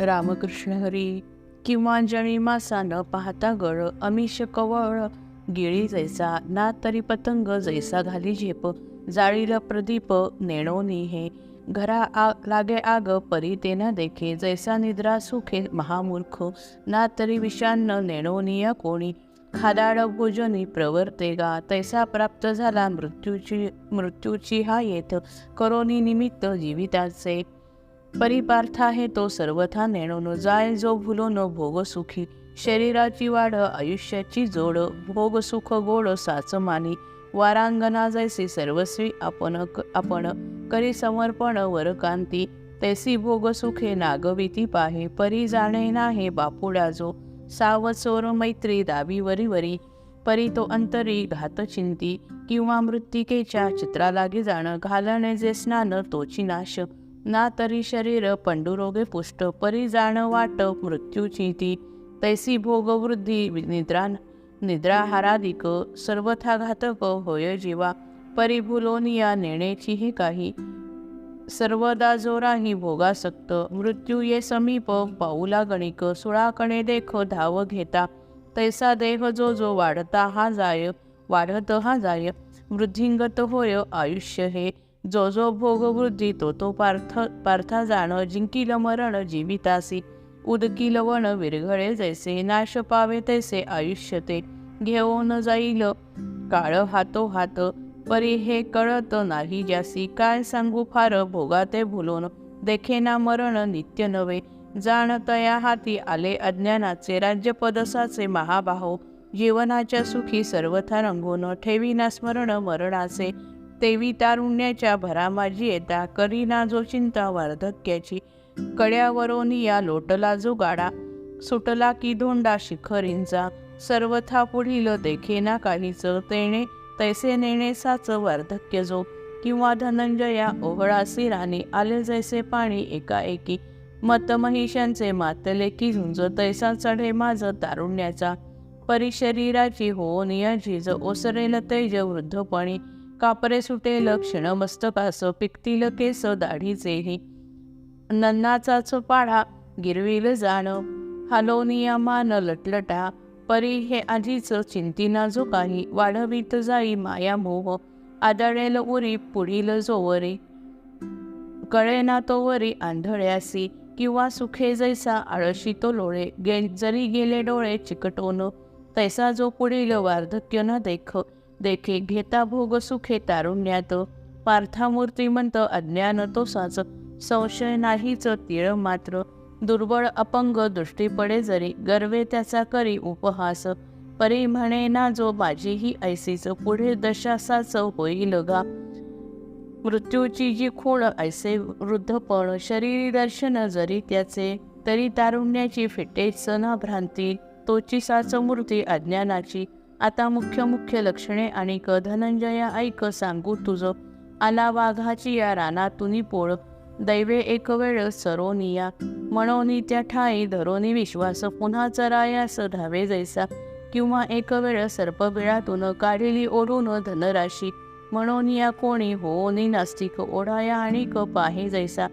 रामकृष्ण हरी किंवा जणी मासा न पाहता गळ अमिष कवळ गिळी जैसा ना तरी पतंग जैसा घाली झेप जाळीला प्रदीप नेणोनी हे घरा आ लागे आग परी ते न देखे जैसा निद्रा सुखे महामूर्ख ना तरी विषान्न नेणोनिया कोणी खादाड भोजनी प्रवर्ते गा तैसा प्राप्त झाला मृत्यूची मृत्यूची हा येत करोनी निमित्त जीविताचे परिपार्थ आहे तो सर्वथा नेणून जाय जो भुलोन भोग सुखी. शरीराची वाढ आयुष्याची जोड भोग सुख गोड साच मानी. वारांगना जैसी सर्वस्वी आपण आपण करी समर्पण वरकांती तैसी भोग सुखे नागविती पाहे परी जाणे नाहे बापुडा जो. साव चोर मैत्री दाबी वरी वरी परी तो अंतरी घात चिंती. किंवा मृत्तिकेच्या चित्रालागी जाणं घालणे जे स्नान तोची नाश. ना तरी शरीर पंडुरोगे पुष्ट परी जाण वाट मृत्यूची ती तैसी भोगवृद्धी निद्रा निद्राहारादिक सर्वथा घातक होय जीवा. परिभुलोनिया नेण्याचीही काही. सर्वदा जोराही भोगासक्त मृत्यू ये समीप पाऊला गणिक सुळाकणे देख धाव घेता. तैसा देह जो जो वाढता हा जाय वाढत हा जाय. वृद्धिंगत होय आयुष्य हे. जो जो भोगवृद्धी तो तो पार्थ पार्था जाण जिंकिल मरण जीवितासी. उदकिल वण विरघळे जैसे नाश पावे तैसे आयुष्य ते. घेऊन जाईल काळ हातो हात परी हे कळत नाही ज्यासी. काय सांगू फार भोगाते भुलून देखेना मरण नित्य नवे जाणतया हाती आले अज्ञानाचे राज्यपदसाचे महाबाहो. जीवनाच्या सुखी सर्वथा रंगून ठेवीना स्मरण मरणाचे. तेवी तारुण्याच्या भरामाजी येता करीना जो चिंता वार्धक्याची कड्यावरून या लोटला जो गाडा सुटला की धोंडा शिखरींचा सर्वथा पुढील देखेना काहीच तेणे तैसे नेणे साच वार्धक्य जो किंवा धनंजया ओहळासी राणी आले जैसे पाणी एकाएकी मत महिषांचे मातले की झुंज तैसा चढे माझ तारुण्याचा परिशरीराची होऊन या झिज ओसरेल तेज वृद्धपणी कापरे सुटे लक्षण मस्तकास पिकतील केस दाढीचेही नन्नाचाच पाढा गिरविल जाण हालोनिया मान लटलटा परी हे आधीच चिंतीना जो काही वाढवीत जाई माया मोह आदळेल उरी पुढील जोवरी. कळेना तोवरी आंधळ्यासी किंवा सुखे जैसा आळशी तो लोळे गे जरी गेले डोळे चिकटोन तैसा जो पुढील वार्धक्य न देख देखे घेता भोग सुखे तारुण्यात. पार्थामूर्तिमंत अज्ञान तोसाच संशय नाहीच तीळ मात्र. दुर्बळ अपंग दृष्टी पडे जरी गर्वे त्याचा करी उपहास. परी म्हणे ना जो माझीही ऐसीच पुढे दशासाच होईल गा. मृत्यूची जी खूण ऐसे वृद्धपण शरीरी दर्शन जरी त्याचे तरी तारुण्याची फिटेच ना भ्रांती तोची साच मूर्ती अज्ञानाची आता मुख्य मुख्य लक्षणे आणि क धनंजया ऐक सांगू तुझं. आला वाघाची या रानातून पोळ. दैवे एक वेळ सरोनिया म्हणोनी त्या ठाई धरोनी विश्वास. पुन्हा चरायास धावे जैसा. किंवा एक वेळ सर्पबिळातून काढिली ओढून धनराशी. म्हणून या कोणी होनी नास्तिक ओढाया आणि क पाहे जैसा.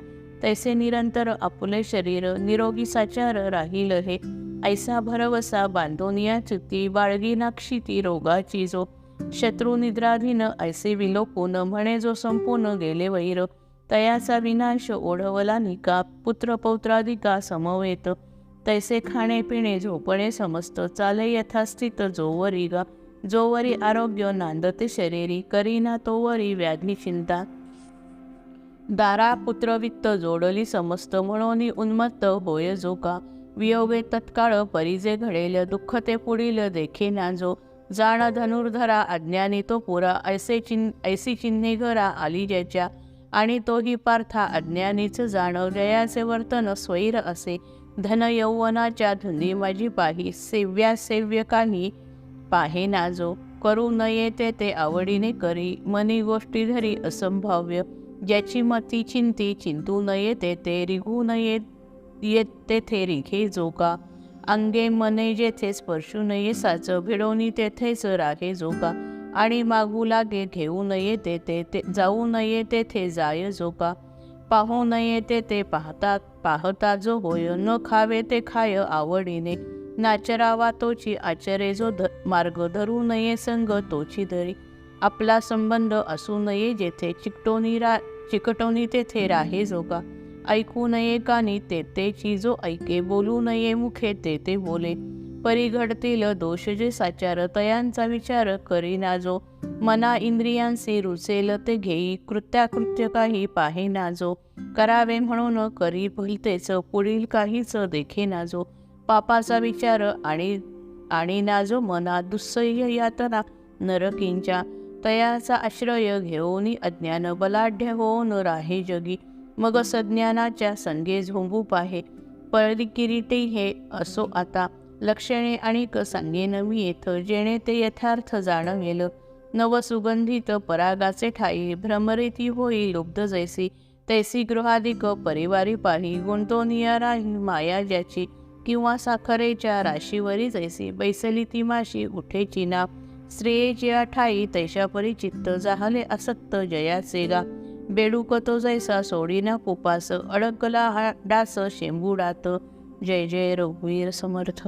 तैसे निरंतर आपले शरीर निरोगी साचार राहील हे. ऐसा भरवसा बांधोनिया चुती बाळगी नाक्षिती रोगाची जो शत्रू निद्राधीन ऐसे विलोपून म्हणे जो संपूर्ण गेले वैर. तयाचा विनाश ओढवला निका पुत्र पौत्राधिका समवेत. तैसे खाणे पिणे झोपणे समस्त चाले यथास्थित जोवरी गा जोवरी आरोग्य नांदते शरीरी करीना तोवरी व्याधी चिंता. दारा पुत्रवित्त जोडली समस्त म्हणून उन्मत्त होय जो का वियोगे तत्काळ परिजे घडेल दुःख ते पुढील देखे ना जो जाण धनुर्धरा अज्ञानी तो पुरा ऐसे चिन ऐसी चिन्हे घरा आली ज्याच्या. आणि तोही पार्था अज्ञानीच जाण जयाचे वर्तन स्वैर असे. धन यौवनाच्या धुंदी माझी पाही सेव्या सेव्यकानी पाहे ना जो करू न येते ते आवडीने करी मनी गोष्टी धरी असंभाव्य. ज्याची मती चिंती चिंतू न येते ते रिघू न येत तेथे रिघे जो का अंगे मने जेथे स्पर्शू नये साच भिडवणी तेथेच राहे जो का आणि मागू लागे घेऊ नये तेथे ते जाऊ नये तेथे जाय जो का पाहू नये ते ते पाहता पाहता जो होय न खावे ते खाय आवडीने. नाचरावा तोची आचरे जो ध मार्ग धरू नये संग तोची धरी आपला संबंध असू नये जेथे चिकटोनी रा चिकटोनी तेथे राहे जोगा. ऐकू नये कानी तेतेची जो ऐके बोलू नये मुखे ते ते बोले. परी घडतील दोष जे साचार तयांचा विचार करीना जो मना इंद्रियांशी रुचेल ते घेई कृत्याकृत्य काही पाहे नाजो. करावे म्हणून करी भलतेच पुढील काहीच देखे नाजो. पापाचा विचार आणि आणि नाजो मना दुस्सह्य यातना नरकींच्या तयाचा आश्रय घेऊन अज्ञान बलाढ्य होऊन राहे जगी. मग सज्ञानाच्या संगे झोंबू पाहे. पळी हे असो आता. लक्षणे आणि क सांगेन नवी येथ जेणे ते यथार्थ जाणवेल नव सुगंधित परागाचे ठाई भ्रमरेती होई लुब्ध जैसी. तैसी गृहाधिक परिवारी पाही गुंतवनिया राही माया ज्याची. किंवा साखरेच्या राशीवरी जैसी बैसली ती माशी उठेची ना स्त्रियेची ठाई तैशा परी चित्त जाहले असक्त जयाचे गा. बेडुकतो जैसा सोडीना कुपास अडकला हा डास शेंबुडात. जय जय रघुवीर समर्थ.